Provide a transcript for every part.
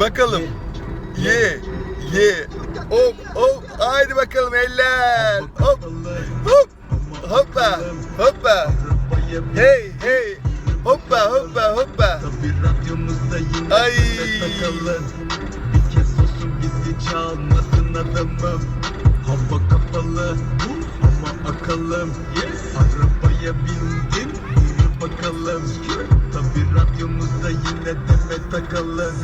Bakalım. Ye. Ye. Hop hop. Haydi bakalım eller. Hop. Hop. Hoppa. Hoppa. Hey hey. Hoppa hoppa hoppa. Ay. Bir kez olsun bizi çalmasın adamım Hava kapalı ama akalım Arabaya bindim yürü bakalım Tabi radyomuzda yine deme takalım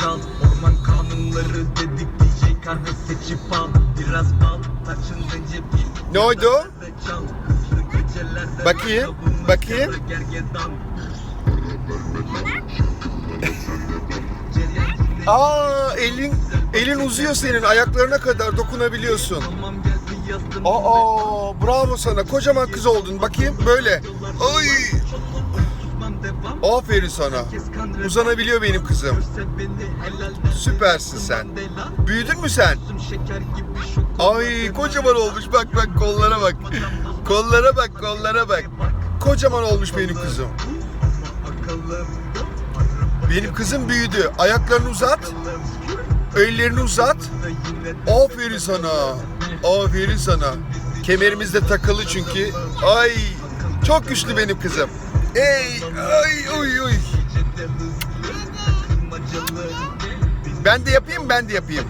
çal. Orman kanunları dedik DJ kahve seçip al. Biraz bal taşınınca bir Ne oldu? Bakayım, bakayım. Aa elin elin uzuyor senin ayaklarına kadar dokunabiliyorsun. Aa bravo sana kocaman kız oldun. Bakayım böyle. Ay aferin sana. Uzanabiliyor benim kızım. Süpersin sen. Büyüdün mü sen? Ay kocaman olmuş bak bak kollara bak. Kollara bak kollara bak. Kocaman olmuş benim kızım. Benim kızım büyüdü. Ayaklarını uzat. Ellerini uzat. Aferin sana. Aferin sana. Kemerimiz de takılı çünkü. Ay çok güçlü benim kızım. Ey ay Ben de yapayım ben de yapayım.